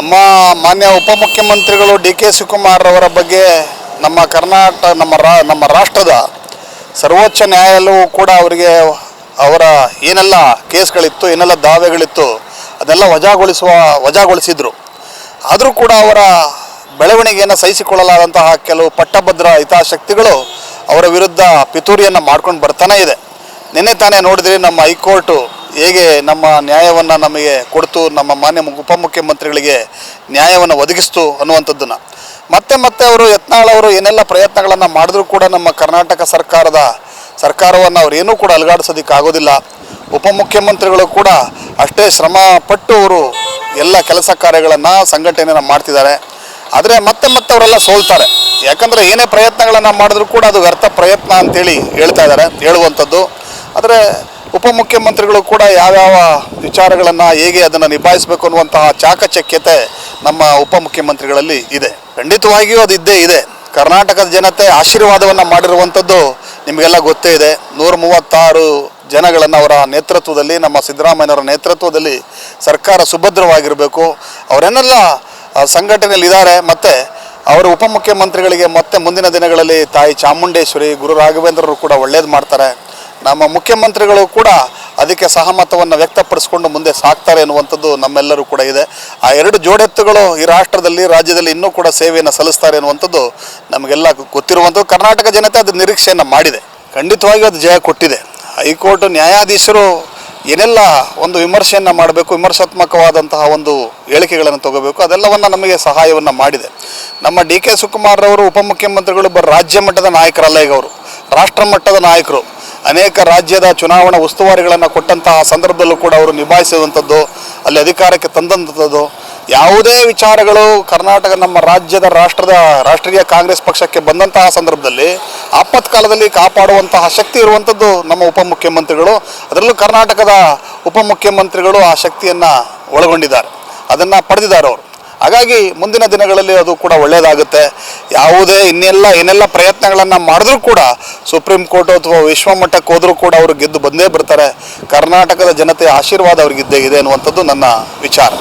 ನಮ್ಮ ಮಾನ್ಯ ಉಪಮುಖ್ಯಮಂತ್ರಿಗಳು ಡಿ ಕೆ ಶಿವಕುಮಾರ್ ಅವರ ಬಗ್ಗೆ ನಮ್ಮ ಕರ್ನಾಟಕ ನಮ್ಮ ರಾ, ನಮ್ಮ ರಾಷ್ಟ್ರದ ಸರ್ವೋಚ್ಚ ನ್ಯಾಯಾಲಯವು ಕೂಡ ಅವರಿಗೆ ಅವರ ಏನೆಲ್ಲ ಕೇಸ್ಗಳಿತ್ತು, ಏನೆಲ್ಲ ದಾವೆಗಳಿತ್ತು, ಅದೆಲ್ಲ ವಜಾಗೊಳಿಸುವ, ವಜಾಗೊಳಿಸಿದರು. ಆದರೂ ಕೂಡ ಅವರ ಬೆಳವಣಿಗೆಯನ್ನು ಸಹಿಸಿಕೊಳ್ಳಲಾದಂತಹ ಕೆಲವು ಪಟ್ಟಭದ್ರ ಹಿತಾಸಕ್ತಿಗಳು ಅವರ ವಿರುದ್ಧ ಪಿತೂರಿಯನ್ನು ಮಾಡ್ಕೊಂಡು ಬರ್ತಾನೆ ಇದೆ. ನಿನ್ನೆ ತಾನೇ ನೋಡಿದ್ರಿ ನಮ್ಮ ಹೈಕೋರ್ಟು ಹೇಗೆ ನಮ್ಮ ನ್ಯಾಯವನ್ನು ನಮಗೆ ಕೊಡ್ತು, ನಮ್ಮ ಮಾನ್ಯ ಉಪಮುಖ್ಯಮಂತ್ರಿಗಳಿಗೆ ನ್ಯಾಯವನ್ನು ಒದಗಿಸ್ತು ಅನ್ನುವಂಥದ್ದನ್ನು. ಮತ್ತೆ ಮತ್ತೆ ಅವರು ಯತ್ನಾಳ್ ಅವರು ಏನೆಲ್ಲ ಪ್ರಯತ್ನಗಳನ್ನು ಮಾಡಿದ್ರೂ ಕೂಡ ನಮ್ಮ ಕರ್ನಾಟಕ ಸರ್ಕಾರದ ಸರ್ಕಾರವನ್ನು ಅವರೇನೂ ಕೂಡ ಅಲುಗಾಡಿಸೋದಕ್ಕೆ ಆಗೋದಿಲ್ಲ. ಉಪಮುಖ್ಯಮಂತ್ರಿಗಳು ಕೂಡ ಅಷ್ಟೇ ಶ್ರಮ ಪಟ್ಟು ಅವರು ಎಲ್ಲ ಕೆಲಸ ಕಾರ್ಯಗಳನ್ನು ಸಂಘಟನೆಯನ್ನು ಮಾಡ್ತಿದ್ದಾರೆ. ಆದರೆ ಮತ್ತೆ ಮತ್ತೆ ಅವರೆಲ್ಲ ಸೋಲ್ತಾರೆ. ಯಾಕಂದರೆ ಏನೇ ಪ್ರಯತ್ನಗಳನ್ನು ಮಾಡಿದ್ರೂ ಕೂಡ ಅದು ವ್ಯರ್ಥ ಪ್ರಯತ್ನ ಅಂತೇಳಿ ಹೇಳ್ತಾ ಇದ್ದಾರೆ, ಹೇಳುವಂಥದ್ದು. ಆದರೆ ಉಪಮುಖ್ಯಮಂತ್ರಿಗಳು ಕೂಡ ಯಾವ್ಯಾವ ವಿಚಾರಗಳನ್ನು ಹೇಗೆ ಅದನ್ನು ನಿಭಾಯಿಸಬೇಕು ಅನ್ನುವಂತಹ ಚಾಕಚಕ್ಯತೆ ನಮ್ಮ ಉಪಮುಖ್ಯಮಂತ್ರಿಗಳಲ್ಲಿ ಇದೆ. ಖಂಡಿತವಾಗಿಯೂ ಅದು ಇದ್ದೇ ಇದೆ. ಕರ್ನಾಟಕದ ಜನತೆ ಆಶೀರ್ವಾದವನ್ನು ಮಾಡಿರುವಂಥದ್ದು ನಿಮಗೆಲ್ಲ ಗೊತ್ತೇ ಇದೆ. ನೂರ ಮೂವತ್ತಾರು ಜನಗಳನ್ನು ಅವರ ನೇತೃತ್ವದಲ್ಲಿ ನಮ್ಮ ಸಿದ್ದರಾಮಯ್ಯನವರ ನೇತೃತ್ವದಲ್ಲಿ ಸರ್ಕಾರ ಸುಭದ್ರವಾಗಿರಬೇಕು. ಅವರೇನೆಲ್ಲ ಆ, ಸಂಘಟನೆಯಲ್ಲಿ ಇದ್ದಾರೆ ಮತ್ತು ಅವರು ಉಪಮುಖ್ಯಮಂತ್ರಿಗಳಿಗೆ ಮತ್ತೆ ಮುಂದಿನ ದಿನಗಳಲ್ಲಿ ತಾಯಿ ಚಾಮುಂಡೇಶ್ವರಿ ಗುರು ರಾಘವೇಂದ್ರರು ಕೂಡ ಒಳ್ಳೇದು ಮಾಡ್ತಾರೆ. ನಮ್ಮ ಮುಖ್ಯಮಂತ್ರಿಗಳು ಕೂಡ ಅದಕ್ಕೆ ಸಹಮತವನ್ನು ವ್ಯಕ್ತಪಡಿಸ್ಕೊಂಡು ಮುಂದೆ ಸಾಕ್ತಾರೆ ಎನ್ನುವಂಥದ್ದು ನಮ್ಮೆಲ್ಲರೂ ಕೂಡ ಇದೆ. ಆ ಎರಡು ಜೋಡೆತ್ತುಗಳು ಈ ರಾಷ್ಟ್ರದಲ್ಲಿ, ರಾಜ್ಯದಲ್ಲಿ ಇನ್ನೂ ಕೂಡ ಸೇವೆಯನ್ನು ಸಲ್ಲಿಸ್ತಾರೆ ಎನ್ನುವಂಥದ್ದು ನಮಗೆಲ್ಲ ಗೊತ್ತಿರುವಂಥದ್ದು. ಕರ್ನಾಟಕ ಜನತೆ ಅದು ನಿರೀಕ್ಷೆಯನ್ನು ಮಾಡಿದೆ. ಖಂಡಿತವಾಗಿ ಅದು ಜಯ ಕೊಟ್ಟಿದೆ. ಹೈಕೋರ್ಟ್, ನ್ಯಾಯಾಧೀಶರು ಏನೆಲ್ಲ ಒಂದು ವಿಮರ್ಶೆಯನ್ನು ಮಾಡಬೇಕು, ವಿಮರ್ಶಾತ್ಮಕವಾದಂತಹ ಒಂದು ಹೇಳಿಕೆಗಳನ್ನು ತಗೋಬೇಕು, ಅದೆಲ್ಲವನ್ನು ನಮಗೆ ಸಹಾಯವನ್ನು ಮಾಡಿದೆ. ನಮ್ಮ ಡಿ ಕೆ ಶಿವಕುಮಾರ್ ಅವರು ಉಪಮುಖ್ಯಮಂತ್ರಿಗಳು ಬರ ರಾಜ್ಯ ಮಟ್ಟದ ನಾಯಕರಲ್ಲ ಈಗ ಅವರು. ರಾಷ್ಟ್ರ ಮಟ್ಟದ ನಾಯಕರು. ಅನೇಕ ರಾಜ್ಯದ ಚುನಾವಣಾ ಉಸ್ತುವಾರಿಗಳನ್ನು ಕೊಟ್ಟಂತಹ ಸಂದರ್ಭದಲ್ಲೂ ಕೂಡ ಅವರು ನಿಭಾಯಿಸಿದಂಥದ್ದು, ಅಲ್ಲಿ ಅಧಿಕಾರಕ್ಕೆ ತಂದಂಥದ್ದು. ಯಾವುದೇ ವಿಚಾರಗಳು ಕರ್ನಾಟಕ ನಮ್ಮ ರಾಜ್ಯದ ರಾಷ್ಟ್ರದ ರಾಷ್ಟ್ರೀಯ ಕಾಂಗ್ರೆಸ್ ಪಕ್ಷಕ್ಕೆ ಬಂದಂತಹ ಸಂದರ್ಭದಲ್ಲಿ ಆಪತ್ಕಾಲದಲ್ಲಿ ಕಾಪಾಡುವಂತಹ ಶಕ್ತಿ ಇರುವಂಥದ್ದು ನಮ್ಮ ಉಪಮುಖ್ಯಮಂತ್ರಿಗಳು. ಅದರಲ್ಲೂ ಕರ್ನಾಟಕದ ಉಪಮುಖ್ಯಮಂತ್ರಿಗಳು ಆ ಶಕ್ತಿಯನ್ನು ಒಳಗೊಂಡಿದ್ದಾರೆ. ಅದನ್ನು ಪಡೆದಿದ್ದಾರೆ ಅವರು. ಹಾಗಾಗಿ ಮುಂದಿನ ದಿನಗಳಲ್ಲಿ ಅದು ಕೂಡ ಒಳ್ಳೆಯದಾಗುತ್ತೆ ಯಾವುದೇ ಇನ್ನೆಲ್ಲ ಏನೆಲ್ಲ ಪ್ರಯತ್ನಗಳನ್ನು ಮಾಡಿದ್ರೂ ಕೂಡ ಸುಪ್ರೀಂ ಕೋರ್ಟ್ ಅಥವಾ ವಿಶ್ವಮಟ್ಟಕ್ಕೆ ಹೋದರೂ ಕೂಡ ಅವರು ಗೆದ್ದು ಬಂದೇ ಬರ್ತಾರೆ. ಕರ್ನಾಟಕದ ಜನತೆಯ ಆಶೀರ್ವಾದ ಅವ್ರಿಗೆ ಇದ್ದೇ ಇದೆ ಅನ್ನುವಂಥದ್ದು ನನ್ನ ವಿಚಾರ.